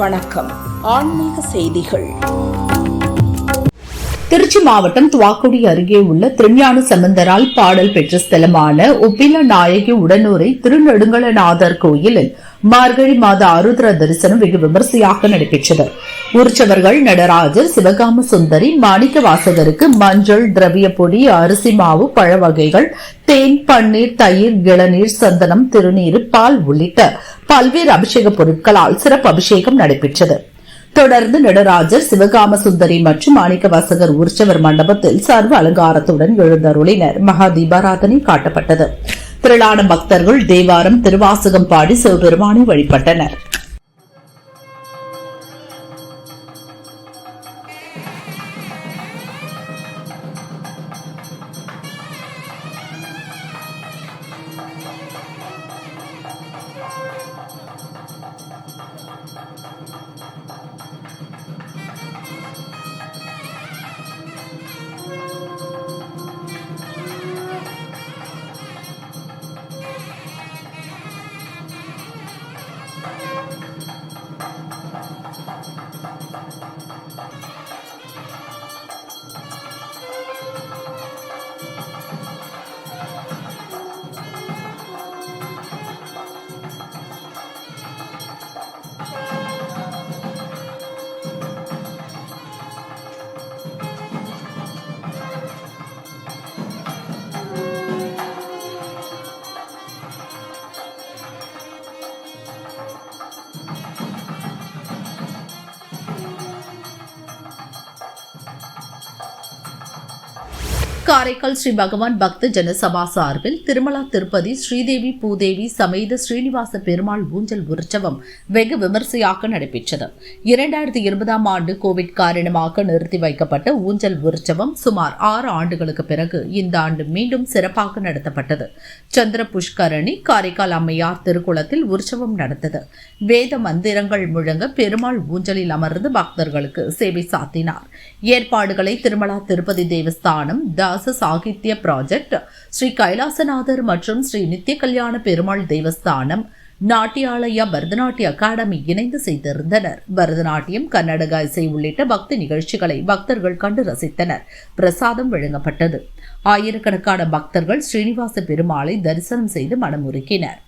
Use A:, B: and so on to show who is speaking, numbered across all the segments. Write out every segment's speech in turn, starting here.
A: வணக்கம். ஆன்மீக செய்திகள்.
B: திருச்சி மாவட்டம் துவாக்குடி அருகே உள்ள திருஞான சம்பந்தரால் பாடல் பெற்ற ஸ்தலமான ஒப்பில நாயகி உடனூரை திருநெடுங்கலநாதர் கோயிலில் மார்கழி மாத ஆருத்ர தரிசனம் வெகு விமர்சையாக நடைபெற்றது. உற்சவர்கள் நடராஜர் சிவகாம சுந்தரி மாணிக்க வாசகருக்கு மஞ்சள் திரவிய பொடி அரிசி மாவு பழ வகைகள் தேன் பன்னீர் தயிர் இளநீர் சந்தனம் திருநீர் பால் உள்ளிட்ட பல்வேறு அபிஷேக பொருட்களால் சிறப்பு அபிஷேகம் நடைபெற்றது. தொடர்ந்து நடராஜர் சிவகாம சுந்தரி மற்றும் மாணிக்க வாசகர் உற்சவர் மண்டபத்தில் சர்வ அலங்காரத்துடன் எழுந்தருளினர். மகா தீபாராதனை காட்டப்பட்டது. திரளான பக்தர்கள் தேவாரம் திருவாசகம் பாடி சிவபெருமானை வழிபட்டனர். காரைக்கால் ஸ்ரீ பகவான் பக்த ஜனசபா சார்பில் திருமலா திருப்பதி ஸ்ரீதேவி பூதேவி சமேத ஸ்ரீனிவாச பெருமாள் ஊஞ்சல் உற்சவம் வெகு விமர்சையாக நடைபெற்றது. இரண்டாயிரத்தி இருபதாம் ஆண்டு கோவிட் காரணமாக நிறுத்தி வைக்கப்பட்ட ஊஞ்சல் உற்சவம் சுமார் ஆறு ஆண்டுகளுக்கு பிறகு இந்த ஆண்டு மீண்டும் சிறப்பாக நடத்தப்பட்டது. சந்திர புஷ்கரணி காரைக்கால் அம்மையார் திருக்குளத்தில் உற்சவம் நடந்தது. வேத மந்திரங்கள் முழங்க பெருமாள் ஊஞ்சலில் அமர்ந்து பக்தர்களுக்கு சேவை சாத்தினார். ஏற்பாடுகளை திருமலா திருப்பதி தேவஸ்தானம் தாச சாகித்ய ப்ராஜெக்ட் ஸ்ரீ கைலாசநாதர் மற்றும் ஸ்ரீ நித்திய கல்யாண பெருமாள் தேவஸ்தானம் நாட்டியாலயா பரதநாட்டிய அகாடமி இணைந்து செய்திருந்தனர். பரதநாட்டியம் கர்நாடக இசை உள்ளிட்ட பக்தி நிகழ்ச்சிகளை பக்தர்கள் கண்டு ரசித்தனர். பிரசாதம் வழங்கப்பட்டது. ஆயிரக்கணக்கான பக்தர்கள் ஸ்ரீனிவாச பெருமாளை தரிசனம் செய்து மனமுருக்கினர்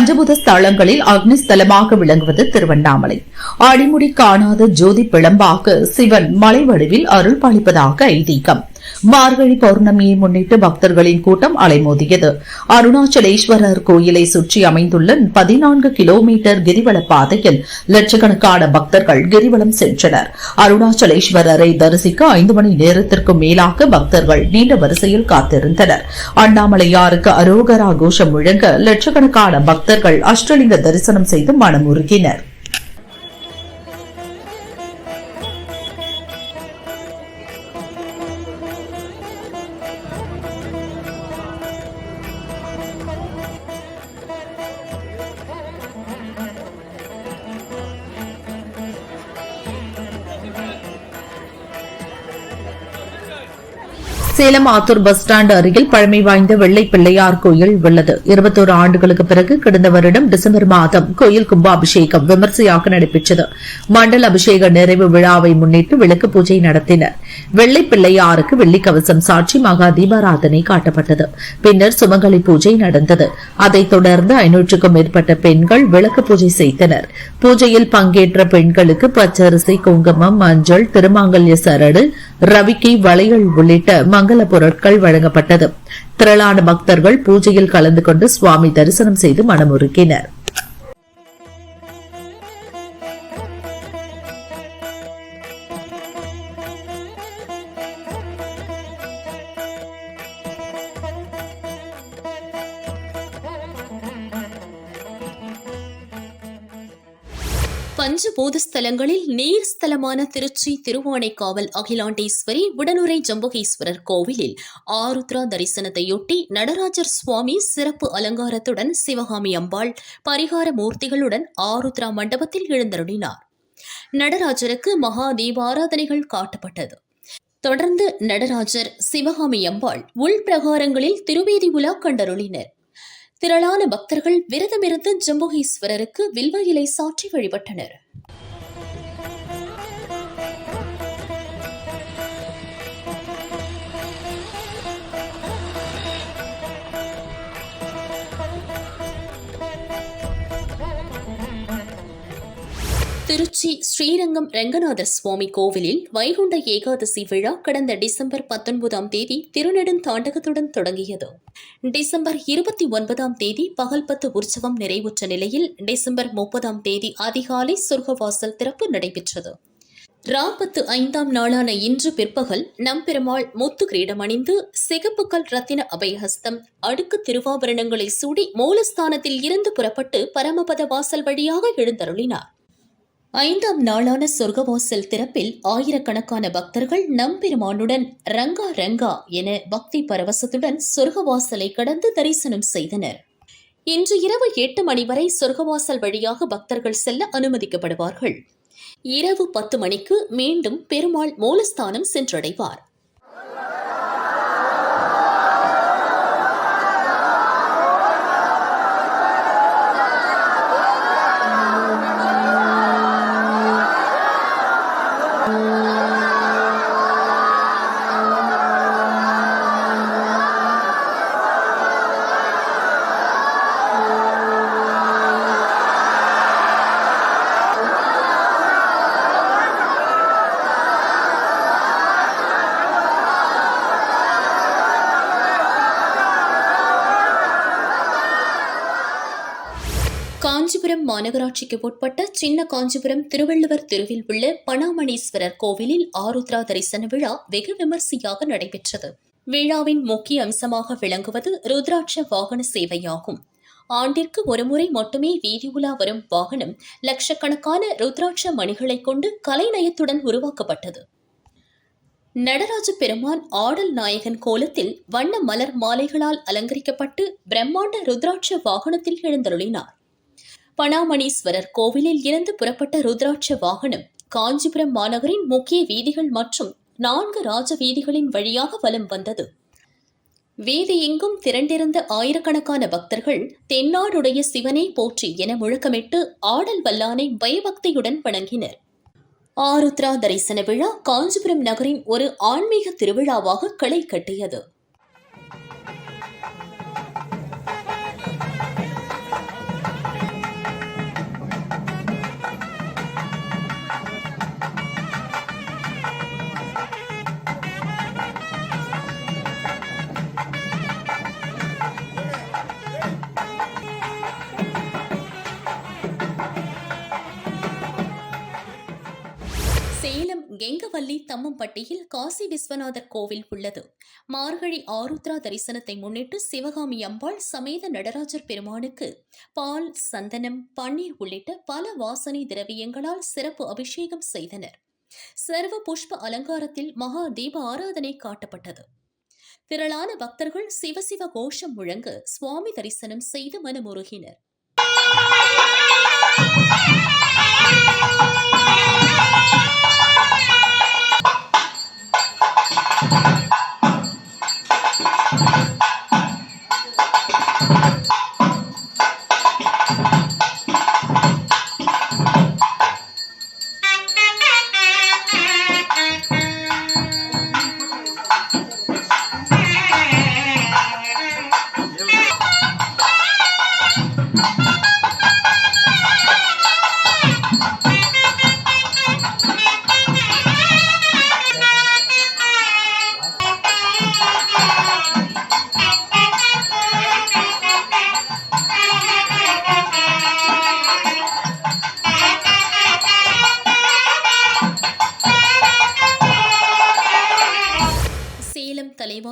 B: பஞ்சபூத ஸ்தலங்களில் அக்னி ஸ்தலமாக விளங்குவது திருவண்ணாமலை. அடிமுடி காணாத ஜோதி பிளம்பாக சிவன் மலை வடிவில் அருள் பாலிப்பதாக ஐதீகம். மார்கழி பௌர்ணமியை முன்னிட்டு பக்தர்களின் கூட்டம் அலைமோதியது. அருணாச்சலேஸ்வரர் கோயிலை சுற்றி அமைந்துள்ள பதினான்கு கிலோமீட்டர் கிரிவல பாதையில் லட்சக்கணக்கான பக்தர்கள் கிரிவலம் சென்றனர். அருணாச்சலேஸ்வரரை தரிசிக்க ஐந்து மணி நேரத்திற்கும் மேலாக பக்தர்கள் நீண்ட வரிசையில் காத்திருந்தனர். அண்ணாமலையாருக்கு அரோகரா கோஷம் முழங்க லட்சக்கணக்கான பக்தர்கள் அஷ்டலிங்க தரிசனம் செய்து மனமுருகினர். சேலம் ஆத்தூர் பஸ் ஸ்டாண்ட் அருகில் பழமை வாய்ந்த வெள்ளை பிள்ளையார் கோயில் உள்ளது. இருபத்தோரு ஆண்டுகளுக்கு பிறகு கடந்த வருடம் டிசம்பர் மாதம் கோயில் கும்பாபிஷேகம் விமர்சையாக நடைபெற்றது. மண்டல அபிஷேக நிறைவு விழாவை முன்னிட்டு விளக்கு பூஜை நடத்தினர். வெள்ளை பிள்ளையாருக்கு வெள்ளிக்கவசம் சாட்சி மகா தீபாராதனை காட்டப்பட்டது. பின்னர் சுமங்கலி பூஜை நடந்தது. அதைத் தொடர்ந்து ஐநூற்றுக்கும் மேற்பட்ட பெண்கள் விளக்கு பூஜை செய்தனர். பூஜையில் பங்கேற்ற பெண்களுக்கு பச்சரிசி குங்குமம் மஞ்சள் திருமாங்கல்ய சரடு ரவிக்கை வளையல் உள்ளிட்ட மங்கள பொருட்கள் வழங்கப்பட்டது. திரளான பக்தர்கள் பூஜையில் கலந்து கொண்டு சுவாமி தரிசனம் செய்து மனமுருக்கினர்
C: பஞ்சபூத ஸ்தலங்களில் நீர் ஸ்தலமான திருச்சி திருவானைக்காவல் அகிலாண்டேஸ்வரி உடனுரை ஜம்புகேஸ்வரர் கோவிலில் ஆருத்ரா தரிசனத்தையொட்டி நடராஜர் சுவாமி சிறப்பு அலங்காரத்துடன் சிவகாமி அம்பாள் பரிகார மூர்த்திகளுடன் ஆருத்ரா மண்டபத்தில் எழுந்தருளினார். நடராஜருக்கு மகா தீபாராதனைகள் காட்டப்பட்டது. தொடர்ந்து நடராஜர் சிவகாமி அம்பாள் உள்பிரகாரங்களில் திருவேதி உலா கண்டருளினர். திரளான பக்தர்கள் விரதமிருந்து ஜம்புகீஸ்வரருக்கு வில்வ இலை சாற்றி வழிபட்டனர். திருச்சி ஸ்ரீரங்கம் ரங்கநாத சுவாமி கோவிலில் வைகுண்ட ஏகாதசி விழா கடந்த டிசம்பர் பத்தொன்பதாம் தேதி திருநெடுந்தாண்டகத்துடன் தொடங்கியது. டிசம்பர் இருபத்தி ஒன்பதாம் தேதி பகல் பத்து உற்சவம் நிறைவுற்ற நிலையில் டிசம்பர் முப்பதாம் தேதி அதிகாலை சொர்க்கவாசல் திறப்பு நடைபெற்றது. ராபத்து ஐந்தாம் நாளான இன்று பிற்பகல் நம்பெருமாள் முத்து கிரீடமணிந்து அணிந்து ரத்தின அபயஹஸ்தம் அடுக்கு திருவாபரணங்களை சூடி மூலஸ்தானத்தில் இருந்து புறப்பட்டு பரமபத வாசல் வழியாக எழுந்தருளினார். ஐந்தாம் நாளான சொர்க்கவாசல் திறப்பில் ஆயிரக்கணக்கான பக்தர்கள் நம்பெருமானுடன் ரங்கா ரங்கா என பக்தி பரவசத்துடன் சொர்க்கவாசலை கடந்து தரிசனம் செய்தனர். இன்று இரவு எட்டு மணி வரை சொர்க்கவாசல் வழியாக பக்தர்கள் செல்ல அனுமதிக்கப்படுவார்கள். இரவு பத்து மணிக்கு மீண்டும் பெருமாள் மூலஸ்தானம் சென்றடைவார். மாநகராட்சிக்கு உட்பட்ட சின்ன காஞ்சிபுரம் திருவள்ளுவர் தெருவில் உள்ள பணாமணீஸ்வரர் கோவிலில் ஆருத்ரா தரிசன விழா வெகு விமர்சையாக நடைபெற்றது. விழாவின் முக்கிய அம்சமாக விளங்குவது ருத்ராட்ச வாகன சேவையாகும். ஆண்டிற்கு ஒருமுறை மட்டுமே வீதி உலா வரும் வாகனம் லட்சக்கணக்கான ருத்ராட்ச மணிகளைக் கொண்டு கலைநயத்துடன் உருவாக்கப்பட்டது. நடராஜ பெருமான் ஆடல் நாயகன் கோலத்தில் வண்ண மலர் மாலைகளால் அலங்கரிக்கப்பட்டு பிரம்மாண்ட ருத்ராட்ச வாகனத்தில் எழுந்தருளினார். பணாமணீஸ்வரர் கோவிலில் இருந்து புறப்பட்ட ருத்ராட்ச வாகனம் காஞ்சிபுரம் மாநகரின் முக்கிய வீதிகள் மற்றும் நான்கு ராஜ வீதிகளின் வழியாக வலம் வந்தது. வீதி எங்கும் திரண்டிருந்த ஆயிரக்கணக்கான பக்தர்கள் தென்னாடுடைய சிவனை போற்றி என முழக்கமிட்டு ஆடல் வல்லானை பயபக்தியுடன் வணங்கினர். ஆருத்ரா தரிசன விழா காஞ்சிபுரம் நகரின் ஒரு ஆன்மீக திருவிழாவாக களை கட்டியது. சேலம் கெங்கவல்லி தம்மம்பட்டியில் காசி விஸ்வநாதர் கோவில் உள்ளது. மார்கழி ஆருத்ரா தரிசனத்தை முன்னிட்டு சிவகாமி அம்பாள் சமேத நடராஜர் பெருமானுக்கு பால் சந்தனம் பன்னீர் உள்ளிட்ட பல வாசனை திரவியங்களால் சிறப்பு அபிஷேகம் செய்தனர். சர்வ புஷ்ப அலங்காரத்தில் மகா தீப ஆராதனை காட்டப்பட்டது. திரளான பக்தர்கள் சிவசிவ கோஷம் முழங்க சுவாமி தரிசனம் செய்து மனமுருகினர். you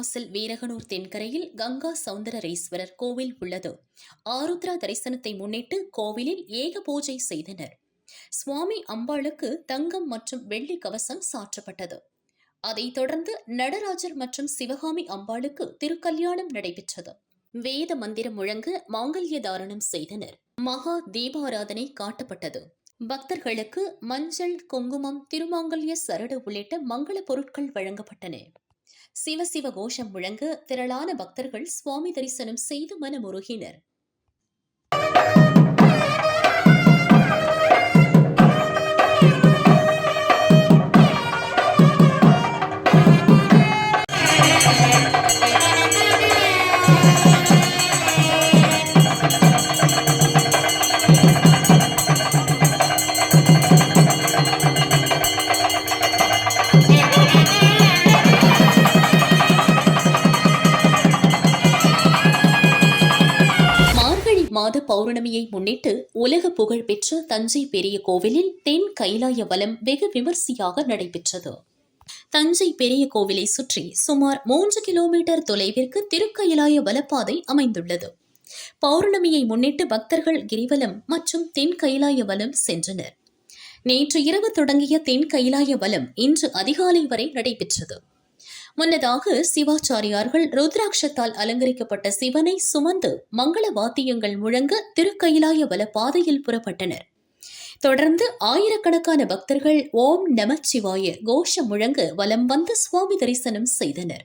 C: சேலம் வீரகனூர் தென்கரையில் கங்கா சௌந்தரரீஸ்வரர் கோவில் உள்ளது. ஆருத்ரா தரிசனத்தை முன்னிட்டு கோவிலில் ஏக பூஜை செய்தனர். சுவாமி அம்பாளுக்கு தங்கம் மற்றும் வெள்ளி கவசம் சாற்றப்பட்டது. அதைத் தொடர்ந்து நடராஜர் மற்றும் சிவகாமி அம்பாளுக்கு திருக்கல்யாணம் நடைபெற்றது. வேத மந்திரம் முழங்க மாங்கல்ய தாரணம் செய்தனர். மகா தீபாராதனை காட்டப்பட்டது. பக்தர்களுக்கு மஞ்சள் குங்குமம் திருமாங்கல்ய சரடு உள்ளிட்ட மங்கள பொருட்கள் வழங்கப்பட்டன. சிவ கோஷம் முழங்க திரளான பக்தர்கள் சுவாமி தரிசனம் செய்து மனமுருகினர். மாத பௌர்ணமியை முன்னிட்டு உலக புகழ் பெற்ற தஞ்சை பெரிய கோவிலில் தென் கைலாய வலம் வெகு விமர்சையாக நடைபெற்றது. தஞ்சை பெரிய கோவிலை சுற்றி சுமார் மூன்று கிலோமீட்டர் தொலைவிற்கு திருக்கயிலாய வலப்பாதை அமைந்துள்ளது. பௌர்ணமியை முன்னிட்டு பக்தர்கள் கிரிவலம் மற்றும் தென் கைலாய வலம் சென்றனர். நேற்று இரவு தொடங்கிய தென் கைலாய வலம் இன்று அதிகாலை வரை நடைபெற்றது. முன்னதாக சிவாச்சாரியார்கள் ருத்ராட்சத்தால் அலங்கரிக்கப்பட்ட சிவனை சுமந்து மங்கள வாத்தியங்கள் முழங்க திருக்கயிலாய வல பாதையில் புறப்பட்டனர். தொடர்ந்து ஆயிரக்கணக்கான பக்தர்கள் ஓம் நமச்சிவாய கோஷம் முழங்க வலம் வந்து சுவாமி தரிசனம் செய்தனர்.